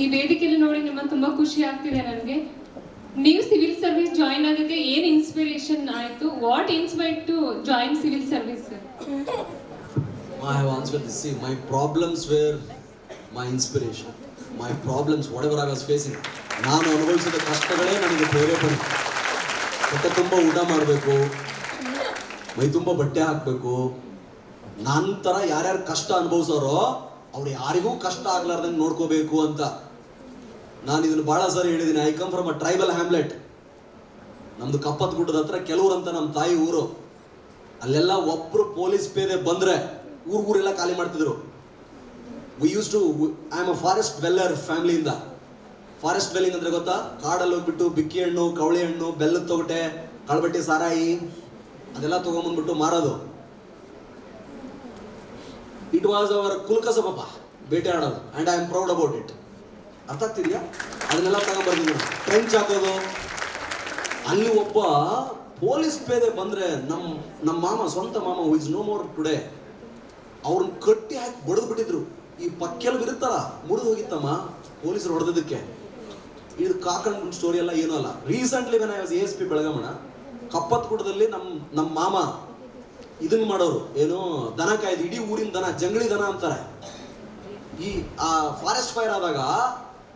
ಈ ವೇದಿಕೆಯಲ್ಲಿ ನೋಡಿ ನಿಮ್ಮ ತುಂಬಾ ಖುಷಿ ಆಗ್ತಿದೆ ನನಗೆ. ನೀವು ಸಿವಿಲ್ ಸರ್ವಿಸ್ ಜಾಯಿನ್ ಆಗೋಕ್ಕೆ ಏನ್ ಇನ್ಸ್ಪಿರೇಷನ್ ಆಯ್ತು? What inspired to join civil service I have answered this. My problems were my inspiration my problems whatever I was facing ನಾನು ಅನುಭವಿಸಿದ ಕಷ್ಟಗಳೇ ನನಗೆ ಪ್ರೇರೇಪಣೆ ಹೊಟ್ಟೆ ತುಂಬ ಊಟ ಮಾಡಬೇಕು, ಮೈ ತುಂಬ ಬಟ್ಟೆ ಹಾಕಬೇಕು. ನಂತರ ಯಾರ್ಯಾರು ಕಷ್ಟ ಅನುಭವಿಸೋರೋ ಅವ್ರು ಯಾರಿಗೂ ಕಷ್ಟ ಆಗ್ಲಾರ್ದಂಗೆ ನೋಡ್ಕೋಬೇಕು ಅಂತ. ನಾನು ಇದನ್ನು ಭಾಳ ಸಾರಿ ಹೇಳಿದ್ದೀನಿ I come from a tribal hamlet ನಮ್ದು ಕಪ್ಪತ್ ಗುಡ್ಡದ ಹತ್ರ ಅಂತ ನಮ್ಮ ತಾಯಿ ಊರು. ಅಲ್ಲೆಲ್ಲ ಒಬ್ರು ಪೊಲೀಸ್ ಪೇದೆ ಬಂದ್ರೆ ಊರ್ ಊರೆಲ್ಲ ಖಾಲಿ ಮಾಡ್ತಿದ್ರು. We used to I am a forest dweller ಫ್ಯಾಮಿಲಿಯಿಂದ forest dwelling ಅಂದ್ರೆ ಗೊತ್ತಾ? ಕಾಡಲ್ಲಿ ಹೋಗ್ಬಿಟ್ಟು ಬಿಕ್ಕಿ ಹಣ್ಣು, ಕವಳಿ ಹಣ್ಣು, ಬೆಲ್ಲದ ತೊಗಟೆ, ಕಳ್ಬಟ್ಟಿ ಸಾರಾಯಿ ಅದೆಲ್ಲ ತಗೊಂಬಂದ್ಬಿಟ್ಟು ಮಾರೋದು. ಇಟ್ ವಾಸ್ ಅವರ್ ಕುಲ್ಕಸಬಪ್ಪ ಬೇಟೆ ಆಡೋದು and I am proud about it ಅರ್ಥ ಆಗ್ತಿದ್ಯಾ? ಅದನ್ನೆಲ್ಲ ತಗೊಂಡ್ಬರ್ತೀನಿ ಟ್ರೆಂಚ್ ಹಾಕೋದು. ಅಲ್ಲಿ ಒಬ್ಬ ಪೊಲೀಸ್ ಪೇದೆ ಬಂದ್ರೆ ನಮ್ಮ ನಮ್ಮ ಮಾಮ, ಸ್ವಂತ ಮಾಮ who is no more today ಅವ್ರನ್ನ ಕಟ್ಟಿ ಹಾಕಿ ಬಡಿದು ಬಿಟ್ಟಿದ್ರು. ಈ ಪಕ್ಕೆಲ್ ಇರುತ್ತಲ್ಲ, ಮುರಿದು ಹೋಗಿತ್ತಮ್ಮ, ಪೊಲೀಸರು ಹೊಡೆದಕ್ಕೆ ಇದು ಕಾಕಂಡ್ ಸ್ಟೋರಿ ಎಲ್ಲ ಏನೂ ಅಲ್ಲ. ರೀಸೆಂಟ್ಲಿ ವೆನ್ ಎಸ್ ಪಿ ಬೆಳಗಾಮಣ ಕಪ್ಪತ್ಕೂಟದಲ್ಲಿ ನಮ್ಮ ನಮ್ಮ ಮಾಮ ಇದನ್ನ ಮಾಡೋರು. ಏನು, ದನ ಕಾಯ್ದು ಇಡೀ ಊರಿನ ದನ, ಜಂಗಳಿ ದನ ಅಂತಾರೆ. ಈ, ಆ ಫಾರೆಸ್ಟ್ ಫೈರ್ ಆದಾಗ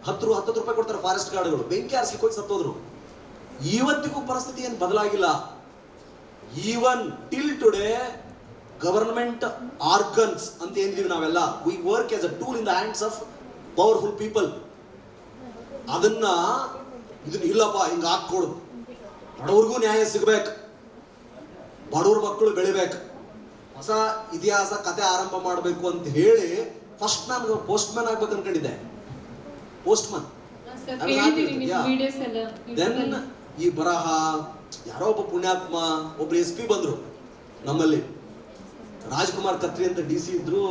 ಹತ್ತು ಹತ್ತತ್ತು ರೂಪಾಯಿ ಕೊಡ್ತಾರೆ ಫಾರೆಸ್ಟ್ ಗಾರ್ಡ್ಗಳು ಬೆಂಕಿ ಆರಿಸ್ಲಿಕ್ಕೆ ಹೋಗಿ ಸತ್ತೋದ್ರು. ಇವತ್ತಿಗೂ ಪರಿಸ್ಥಿತಿ ಏನು ಬದಲಾಗಿಲ್ಲ. Even till today government organs ಅಂತ ಏನಿದೀವಿ ನಾವೆಲ್ಲ we work as a tool in the hands of powerful people ಅದನ್ನ, ಇದನ್ನ ಇಲ್ಲಪ್ಪ, ಹಿಂಗೆ ಹಾಕ್ಕೊಡು. ಬಡವ್ರಿಗೂ ನ್ಯಾಯ ಸಿಗ್ಬೇಕು. ಬಡವ್ರ ಮಕ್ಕಳು ಬೆಳಿಬೇಕು. ಹೊಸ ಇತಿಹಾಸ ಕತೆ ಆರಂಭ ಮಾಡಬೇಕು ಅಂತ ಹೇಳಿ ಫಸ್ಟ್ ನಾನು ಪೋಸ್ಟ್ ಮ್ಯಾನ್ ಆಗ್ಬೇಕು ಅನ್ಕೊಂಡಿದ್ದೆ. ಪೋಸ್ಟ್ ಮ್ಯಾನ್ ದೆನ್ ಈ ಬರಹ ಯಾರೋ ಒಬ್ಬ ಪುಣ್ಯಾತ್ಮ ಒಬ್ರು ಎಸ್ ಪಿ ಬಂದ್ರು ನಮ್ಮಲ್ಲಿ. ರಾಜ್ಕುಮಾರ್ ಕತ್ರಿ ಅಂತ ಡಿ ಸಿ ಇದ್ರು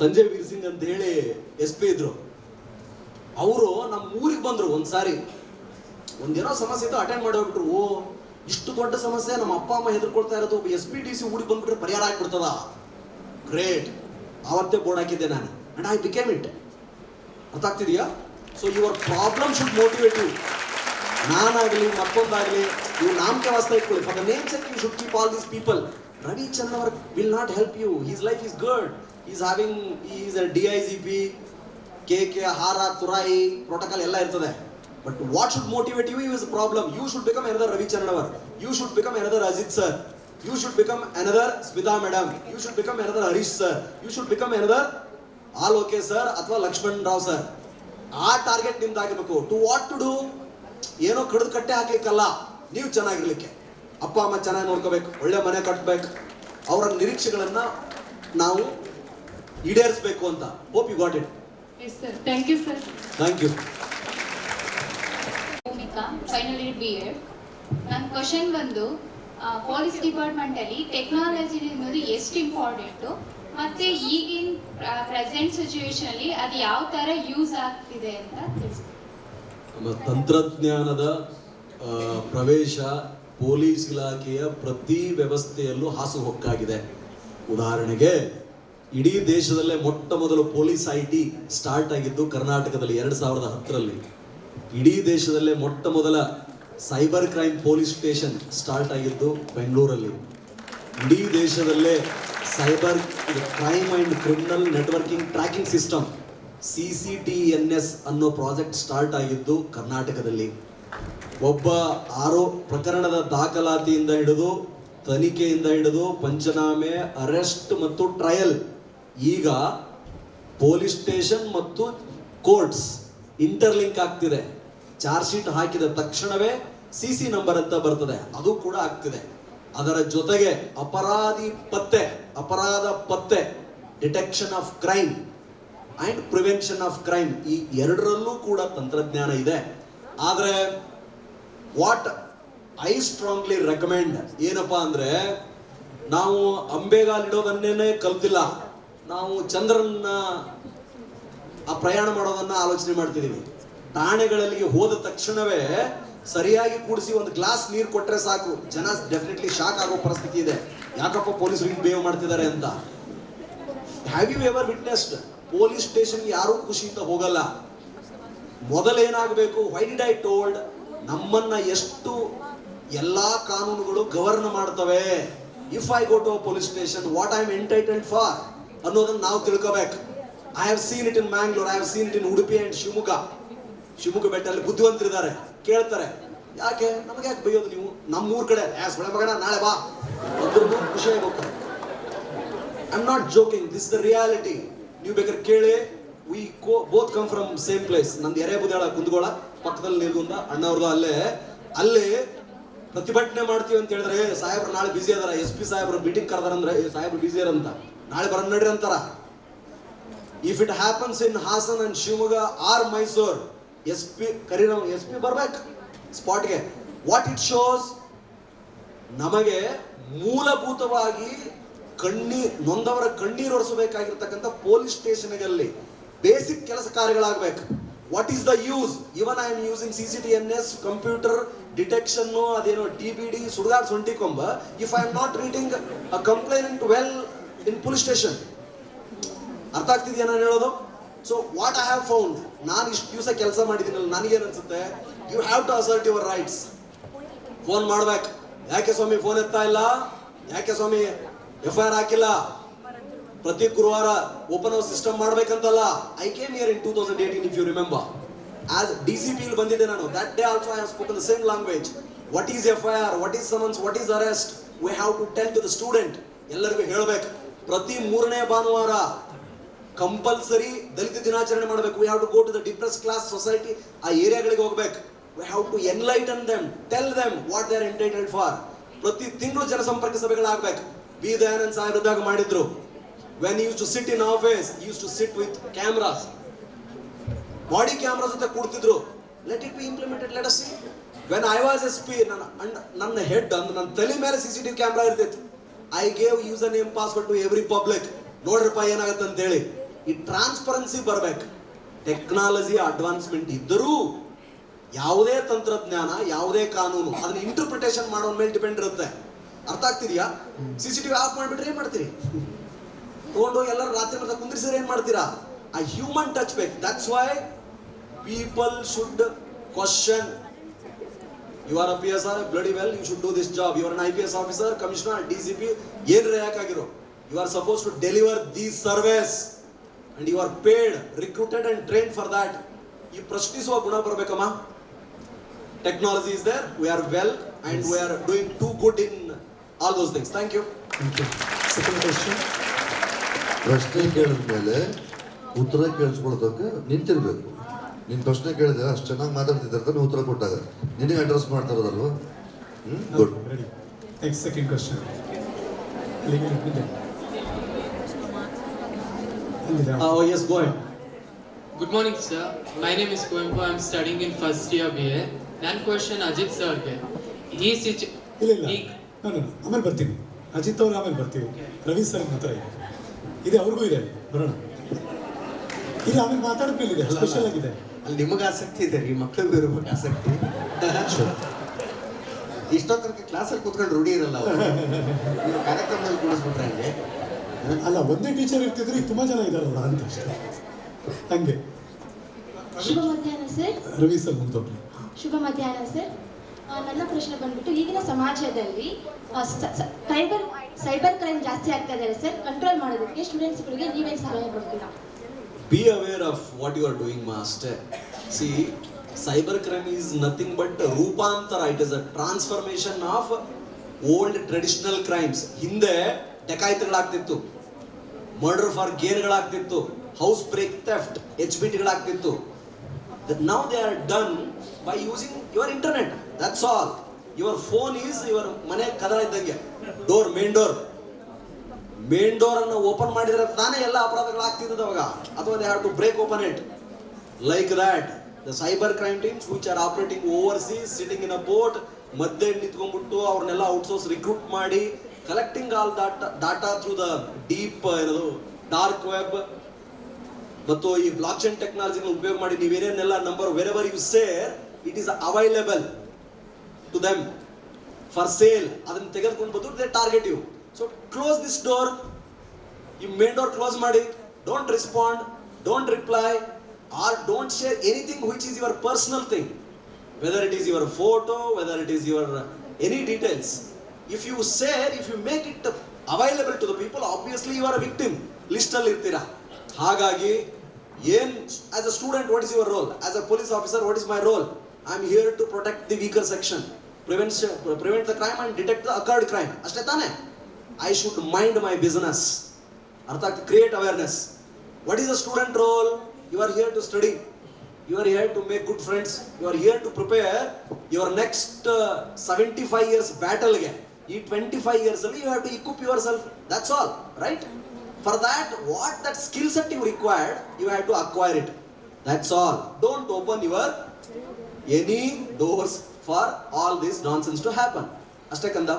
ಸಂಜಯ್ ವೀರ್ ಸಿಂಗ್ ಅಂತ ಹೇಳಿ ಎಸ್ ಪಿ ಇದ್ರು. ಅವರು ನಮ್ಮ ಊರಿಗೆ ಬಂದ್ರು ಒಂದ್ಸಾರಿ. ಒಂದೇನೋ ಸಮಸ್ಯೆ ಇತ್ತು ಅಟೆಂಡ್ ಮಾಡಿ ಹೋಗ್ಬಿಟ್ರು. ಓ ಇಷ್ಟು ದೊಡ್ಡ ಸಮಸ್ಯೆ ನಮ್ಮ ಅಪ್ಪ ಅಮ್ಮ ಹೆದರ್ಕೊಳ್ತಾ ಇರೋದು, ಒಬ್ಬ ಎಸ್ ಪಿ ಟಿ ಸಿ ಊರಿಗೆ ಬಂದ್ಬಿಟ್ರೆ ಪರಿಹಾರ ಆಗ್ಬಿಡ್ತದ? ಗ್ರೇಟ್ ಆವತ್ತೇ ಬೋರ್ಡ್ ಹಾಕಿದ್ದೆ ನಾನು. ಅಂಡ್ ಐ ಬಿಕೇಮ್ ಇಟ್ ಅರ್ಥ ಆಗ್ತಿದೆಯಾ so your problem should motivate you ನಾನಾಗಲಿ, ಮತ್ತೊಂದಾಗಲಿ, ನೀವು ನಾಮಕೆ ವಾಸ್ತ ಇಟ್ಕೊಳ್ಳಿ. For the name should keep all these people Ravi Chandravar will not help you his life is good is having is D I G P K K ಹಾರ ತುರಾಯಿ protocol ಎಲ್ಲ ಇರ್ತದೆ. But what should motivate you is problem you should become another Ravi hour you should become another Ajith sir you should become another Smita madam you should become another Harish sir you should become another all okay sir ಅಥವಾ Lakshman Rao sir ಆ target ನಿಮ್ದಾಗಿರ್ಬೇಕು. To what to do ಏನೋ ಕಡಿದು ಕಟ್ಟೆ ಹಾಕ್ಲಿಕ್ಕಲ್ಲ. ನೀವು ಚೆನ್ನಾಗಿರ್ಲಿಕ್ಕೆ. ಅಪ್ಪ ಅಮ್ಮ ಚೆನ್ನಾಗಿ ನೋಡ್ಕೋಬೇಕು. ಒಳ್ಳೆ ಮನೆ ಕಟ್ಟಬೇಕು ಅವರ ನಿರೀಕ್ಷೆಗಳನ್ನ ನಾವು ಈಡೇರಿಸಬೇಕು ಅಂತ. Hope you got it yes sir thank you Bhumika final year B Ed ನನ್ನ ಕ್ವಶನ್ ಬಂದು ಪೊಲೀಸ್ ಡಿಪಾರ್ಟ್ಮೆಂಟಲ್ಲಿ ಟೆಕ್ನಾಲಜಿ ಅನ್ನೋದು ಎಷ್ಟು ಇಂಪಾರ್ಟೆಂಟು ಮತ್ತೆ ಈಗಿನ ಪ್ರೆಸೆಂಟ್ ಸಿಚುವೇಶನಲ್ಲಿ ಅದು ಯಾವ ಥರ ಯೂಸ್ ಆಗ್ತಿದೆ ಅಂತ ತಿಳಿಸ್ತೀನಿ ತಂತ್ರಜ್ಞಾನದ ಪ್ರವೇಶ ಪೊಲೀಸ್ ಇಲಾಖೆಯ ಪ್ರತಿ ವ್ಯವಸ್ಥೆಯಲ್ಲೂ ಹಾಸುಹೊಕ್ಕಾಗಿದೆ ಉದಾಹರಣೆಗೆ, ಇಡೀ ದೇಶದಲ್ಲೇ ಮೊಟ್ಟ ಮೊದಲು ಪೊಲೀಸ್ ಐ ಟಿ ಸ್ಟಾರ್ಟ್ ಆಗಿದ್ದು ಕರ್ನಾಟಕದಲ್ಲಿ ಎರಡು ಸಾವಿರದ ಹತ್ತರಲ್ಲಿ. ಇಡೀ ದೇಶದಲ್ಲೇ ಮೊಟ್ಟ ಮೊದಲ cyber crime police station start ಆಗಿದ್ದು ಬೆಂಗಳೂರಲ್ಲಿ. ಇಡೀ ದೇಶದಲ್ಲೇ cyber crime and criminal networking tracking system, C C T N S ಅನ್ನೋ ಪ್ರಾಜೆಕ್ಟ್ ಸ್ಟಾರ್ಟ್ ಆಗಿದ್ದು ಕರ್ನಾಟಕದಲ್ಲಿ. ಒಬ್ಬ ಆರೋ ಪ್ರಕರಣದ ದಾಖಲಾತಿಯಿಂದ ಹಿಡಿದು ತನಿಖೆಯಿಂದ ಹಿಡಿದು ಪಂಚನಾಮೆ, ಅರೆಸ್ಟ್ ಮತ್ತು ಟ್ರಯಲ್ ಈಗ ಪೊಲೀಸ್ ಸ್ಟೇಷನ್ ಮತ್ತು ಕೋರ್ಟ್ಸ್ ಇಂಟರ್ಲಿಂಕ್ ಆಗ್ತಿದೆ. ಚಾರ್ಜ್ ಶೀಟ್ ಹಾಕಿದ ತಕ್ಷಣವೇ ಸಿ ಸಿ ನಂಬರ್ ಅಂತ ಬರ್ತದೆ. ಅದು ಕೂಡ ಆಗ್ತಿದೆ. ಅದರ ಜೊತೆಗೆ ಅಪರಾಧಿ ಪತ್ತೆ, ಅಪರಾಧ ಪತ್ತೆ, detection of crime and prevention of crime ಈ ಎರಡರಲ್ಲೂ ಕೂಡ ತಂತ್ರಜ್ಞಾನ ಇದೆ. ಆದರೆ ವಾಟ್ ಐ ಸ್ಟ್ರಾಂಗ್ಲಿ ರೆಕಮೆಂಡ್ ಏನಪ್ಪಾ ಅಂದ್ರೆ ನಾವು ಅಂಬೆಗಾಲಿಡೋದನ್ನೇನೆ ಕಲ್ತಿಲ್ಲ. ನಾವು ಚಂದ್ರನ್ನ ಆ ಪ್ರಯಾಣ ಮಾಡೋದನ್ನ ಆಲೋಚನೆ ಮಾಡ್ತಿದೀವಿ. ಠಾಣೆಗಳಲ್ಲಿ ಹೋದ ತಕ್ಷಣವೇ ಸರಿಯಾಗಿ ಕೂಡಿಸಿ ಒಂದು ಗ್ಲಾಸ್ ನೀರು ಕೊಟ್ರೆ ಸಾಕು. ಜನ ಡೆಫಿನೆಟ್ಲಿ ಶಾಕ್ ಆಗೋ ಪರಿಸ್ಥಿತಿ ಇದೆ. ಯಾಕಪ್ಪ ಪೊಲೀಸರು ಹಿಂಗೆ ಬೇವ್ ಮಾಡ್ತಿದ್ದಾರೆ ಅಂತ? Have you ever witnessed police station ಯಾರೂ ಖುಷಿಯಿಂದ ಹೋಗಲ್ಲ? ಮೊದಲೇನಾಗಬೇಕು? ವೈ ಡಿಡ್ ಐ ಟೋಲ್ಡ್ ನಮ್ಮನ್ನ ಎಷ್ಟು ಎಲ್ಲಾ ಕಾನೂನುಗಳು ಗವರ್ನ್ ಮಾಡ್ತವೆ? If I go to police station what I am entitled for ಅನ್ನೋದನ್ನ ನಾವು ತಿಳ್ಕೋಬೇಕು. I have seen it in Mangalore I have seen it in Udupi and Shivamogga Shivamogga ಬೆಟ್ಟಲ್ಲಿ ಬುದ್ಧಿವಂತರಿದ್ದಾರೆ. ಕೇಳ್ತಾರೆ. ಯಾಕೆ? ನಮಗೆ ಯಾಕೆ ಬೈಯೋದು ನೀವು? ನಮ್ಮೂರ ಕಡೆ. ಯಾಸ್ ಒಳ್ಳೆ ಮಗನ ನಾಳೆ ಬಾ. ಅದ್ರದ್ದು ಖುಷಿ ಆಗುತ್ತೆ I am not joking this the reality ನೀವು ಬೇಕಾದ್ರೆ ಕೇಳಿ. We co both come from same place ನಂದು ಎರೆ ಬುದಾಳ ಕುಂದಗೋಳ ಪಕ್ಕದಲ್ಲಿ ನಿರ್ಗುಂದ ಅಣ್ಣವ್ರದ್ದು ಅಲ್ಲೇ. ಅಲ್ಲಿ ಪ್ರತಿಭಟನೆ ಮಾಡ್ತೀವಿ ಅಂತ ಹೇಳಿದ್ರೆ ಸಾಹೇಬ್ರು ನಾಳೆ ಬಿಸಿ ಅದಾರ. ಎಸ್ ಪಿ ಸಾಹೇಬ್ರು ಮೀಟಿಂಗ್ ಕರೆದಾರಂದ್ರೆ "ಏ, ಸಾಹೇಬ್ರು ಬಿಸಿ ಅಂತ. ನಾಳೆ ಬರೋಣ ನಡ್ರಿ ಅಂತಾರ. If it happens in Hassan and Shivamogga or Mysore S P Kareena S P ಬರ್ಬೇಕು. ಸ್ಪಾಟ್ಗೆ ವಾಟ್ ಇಟ್ ಶೋಸ್ ನಮಗೆ ಮೂಲಭೂತವಾಗಿ ಕಣ್ಣೀ, ನೊಂದವರ ಕಣ್ಣೀರು ಒರೆಸಬೇಕಾಗಿರ್ತಕ್ಕಂಥ ಪೊಲೀಸ್ ಸ್ಟೇಷನ್ಗಳಲ್ಲಿ ಬೇಸಿಕ್ ಕೆಲಸ ಕಾರ್ಯಗಳಾಗಬೇಕು. What is the use even I am using C C T N S computer detection ಅದೇನೋ T B D ಸುಡುಗಾಡ್ ಸೊಂಟಿ ಕೊಂಬ if I am not reading a complaint well in police station ಅರ್ಥ ಆಗ್ತಿದೆಯಾ ನಾನು ಹೇಳೋದು? So what I have found ನಾನು ಇಷ್ಟು ದಿವಸ ಕೆಲಸ ಮಾಡಿದ್ದೀನಲ್ಲ ನನಗೇನು ಅನ್ಸುತ್ತೆ you have to assert your rights phone ಮಾಡ್ಬೇಕು. ಯಾಕೆ ಸ್ವಾಮಿ ಫೋನ್ ಎತ್ತಾ ಇಲ್ಲ? ಯಾಕೆ ಸ್ವಾಮಿ ಎಫ್ ಐ ಆರ್ ಹಾಕಿಲ್ಲ? ಪ್ರತಿ ಗುರುವಾರ open house system ಮಾಡ್ಬೇಕಂತಲ್ಲ? I came year in two thousand eighteen if you remember as D C P ಬಂದಿದ್ದೆ ನಾನು. That day also I have spoken the same language what is F I R what is summons what is arrest we have to tell to the student ಎಲ್ಲರಿಗೂ ಹೇಳಬೇಕು. ಪ್ರತಿ ಮೂರನೇ ಭಾನುವಾರ compulsory ದಲಿತ ದಿನಾಚರಣೆ ಮಾಡಬೇಕು. We have to go to the depress class society ಆ ಏರಿಯಾಗಳಿಗೆ ಹೋಗ್ಬೇಕು. We have to enlighten them tell them what they are entitled for ಪ್ರತಿ ತಿಂಗಳು ಜನಸಂಪರ್ಕ ಸಭೆಗಳಾಗಬೇಕು. ಬಿ ದಯಾನಂದ್ ಸಾಹೇಬ್ರದಾಗ ಮಾಡಿದ್ರು. When use to sit in office use to sit with cameras body cameras ಜೊತೆ ಕೂಡ್ತಿದ್ರು. Let it be implemented let see when I was S P ನನ್ನ ನನ್ನ head ಅಂದ್ರೆ ನನ್ನ ತಲೆ ಮೇಲೆ ಸಿ ಸಿ ಟಿವಿ ಕ್ಯಾಮ್ರಾ ಇರ್ತಿತ್ತು. I gave username password to every public ನೋಡ್ರಪ್ಪ ಏನಾಗುತ್ತೆ ಅಂತೇಳಿ ಈ ಟ್ರಾನ್ಸ್ಪರೆನ್ಸಿ ಬರ್ಬೇಕು. ಟೆಕ್ನಾಲಜಿ ಅಡ್ವಾನ್ಸ್ಮೆಂಟ್ ಇದ್ದರೂ ಯಾವುದೇ ತಂತ್ರಜ್ಞಾನ, ಯಾವುದೇ ಕಾನೂನು, ಅದನ್ನ ಇಂಟರ್ಪ್ರಿಟೇಷನ್ ಮಾಡೋ ಮೇಲೆ ಡಿಪೆಂಡ್ ಇರುತ್ತೆ. ಅರ್ಥ ಆಗ್ತಿದ್ಯಾ? ಸಿ ಸಿ ಟಿವಿ ಆಫ್ ಮಾಡಿಬಿಟ್ರೆ ಏನ್ ಮಾಡ್ತೀರಿ? ತಗೊಂಡೋಗಿ ಎಲ್ಲರೂ ರಾತ್ರಿ ಮತ್ತೆ ಕುಂದ್ರಿಸಿದ್ರೆ ಏನ್ ಮಾಡ್ತೀರಾ? ಆ ಹ್ಯೂಮನ್ ಟಚ್ ಬೇಕು. That's why people should question you are P S are bloody well you should do this job you are I P S officer commissioner D C P ಏನ್ ಯಾಕಾಗಿರೋ you are suppose to deliver these service and you are paid recruited and train for that ಈ ಪ್ರಶ್ನಿಸುವ ಗುಣ ಬರಬೇಕಮ್ಮ. Technology is there we are well and we are doing too good in all those things thank you second question ಪ್ರಶ್ನೆ ಕೇಳಿದ ಮೇಲೆ ಉತ್ತರ ಕೇಳಿಸ್ಕೊಳ್ತಕ್ಕೆ ನಿಂತಿರ್ಬೇಕು. ನಿನ್ನ ಪ್ರಶ್ನೆ ಕೇಳಿದೆ ಅಷ್ಟು ಚೆನ್ನಾಗಿ ಮಾತಾಡ್ತಿದ್ದಾರೆ ನೀವು ಉತ್ತರ ಕೊಟ್ಟಾಗ. ನಿನಗೆ ಅಡ್ರೆಸ್ ಮಾಡ್ತಾ ಇರೋದಲ್ವಾ hmm good next second question ಅಲ್ಲಿಗೆ yes boy good morning Good morning, sir. My name is Kuempu. I'm studying in first year BA. ನನ್ನ ಕ್ವಶನ್ ಅಜಿತ್ ಸರ್ಗೆ ಈ ಸಿಚು ಇಲ್ಲ ಇಲ್ಲ. ನಾನು ಆಮೇಲೆ ಬರ್ತೀನಿ. ಅಜಿತ್ ಅವ್ರು ಆಮೇಲೆ ಬರ್ತೀವಿ. ರವಿ ಸರ್ ಮಾತ್ರ ಇದೆ. ಇದೆ ಅವ್ರಿಗೂ ಇದೆ. ಬರೋಣ. ಇಲ್ಲ ಆಮೇಲೆ ಮಾತಾಡಬೇಕು ಇದೆ. ಸ್ಪೆಷಲ್ ಆಗಿದೆ. ಅಲ್ಲಿ ನಿಮಗೆ ಆಸಕ್ತಿ ಇದೆ ರೀ ಮಕ್ಕಳಿಗೂ ಇರ್ಬೇಕು ಆಸಕ್ತಿ. ಇಷ್ಟೊತ್ತನಕ ಕ್ಲಾಸಲ್ಲಿ ಕೂತ್ಕೊಂಡು ರೂಢಿ ಇರಲ್ಲ ಅವ್ರು. ನೀವು ಕಾರ್ಯಕ್ರಮದಲ್ಲಿ ಕೂಡಿಸ್ಬಿಟ್ರೆ ಹಂಗೆ. ಅಲ್ಲ ಒಂದೇ ಟೀಚರ್ ಇರ್ತಿದ್ರೆ ಈಗ ತುಂಬಾ ಜನ ಇದಾರಲ್ಲ ಅಂತ ಅಷ್ಟೇ. ಹಂಗೆ. ಶುಭ ಮಧ್ಯಾಹ್ನ ಸರ್. ರವಿ ಸರ್ ಮುಂದೊಬ್ರು. ಶುಭ ಮಧ್ಯಾಹ್ನ ಸರ್. ನನ್ನ ಪ್ರಶ್ನೆ ಬಂದ್ಬಿಟ್ಟು ಈಗಿನ ಸಮಾಜದಲ್ಲಿ ಸ- ಸ- ಸೈಬರ್ ಸೈಬರ್ ಕ್ರೈಮ್ ಜಾಸ್ತಿ ಆಗ್ತಾ ಇದೆ ಸರ್. ಕಂಟ್ರೋಲ್ ಮಾಡೋದಕ್ಕೆ ಸ್ಟೂಡೆಂಟ್ಸ್ಗಳಿಗೆ ನೀವೇನು ಸಲಹೆ ಕೊಡ್ತೀರಾ? Be aware of what you are doing master see cyber crime is nothing but ರೂಪಾಂತರ. It is a transformation of old traditional crimes ಹಿಂದೆ ಡಕಾಯಿತಿಗಳಾಗ್ತಿತ್ತು. Murder for ಗೇನ್ಗಳಾಗ್ತಿತ್ತು house break theft H B ಟಿಗಳಾಗ್ತಿತ್ತು now they are done by using your internet that's all your phone is your ಮನೆ ಕದರ ಇದ್ದಂಗೆ. Door main door main door ಅನ್ನು open ಮಾಡಿದ್ರೆ ತಾನೇ ಎಲ್ಲ ಅಪರಾಧಗಳಾಗ್ತಿದ್ದವು ಅವಾಗ. ಅಥವಾ they have to break open it like that the cyber crime teams which are operating overseas sitting in a boat ಮಧ್ಯೆ ನಿಂತ್ಕೊಂಡ್ಬಿಟ್ಟು ಅವ್ರನ್ನೆಲ್ಲ ಔಟ್ಸೋರ್ಸ್ ರಿಕ್ರೂಟ್ ಮಾಡಿ collecting all data data through the deep ಏನದು ಡಾರ್ಕ್ ವೆಬ್ ಮತ್ತು ಈ block chain ಟೆಕ್ನಾಲಜಿನ ಉಪಯೋಗ ಮಾಡಿ ನೀವೇನೇನೆಲ್ಲ number wherever you share it is available to them for sale ಅದನ್ನ ತೆಗೆದುಕೊಂಡು ಬಂದು they target you so close this door ಈ ಮೇನ್ ಡೋರ್ ಕ್ಲೋಸ್ ಮಾಡಿ. Don't respond don't reply or don't share anything which is your personal thing. Whether it is your photo, whether it is your any any details you share if you make it available to the people obviously you are victim. List ಅಲ್ಲಿ ಇರ್ತೀರಾ? ಹಾಗಾಗಿ, ಏನ್ as a student what is your role as a police officer what is my role I am here to protect the weaker section prevent the crime and detect the occurred crime ಅಷ್ಟೇ ತಾನೇ? I should mind my business ಅರ್ಥ ಆಗ್ತದೆ create awareness what is a student role you are here to study you are here to make good friends you are here to prepare your next seventy five years ಬ್ಯಾಟಲ್ಗೆ ಈ twenty five years ಅಲ್ಲಿ you have to equip yourself that's all right for that what that skill set you required you have to acquire it that's all don't open your any doors for all this nonsense to happen ಅಷ್ಟೇ ಕಂದ.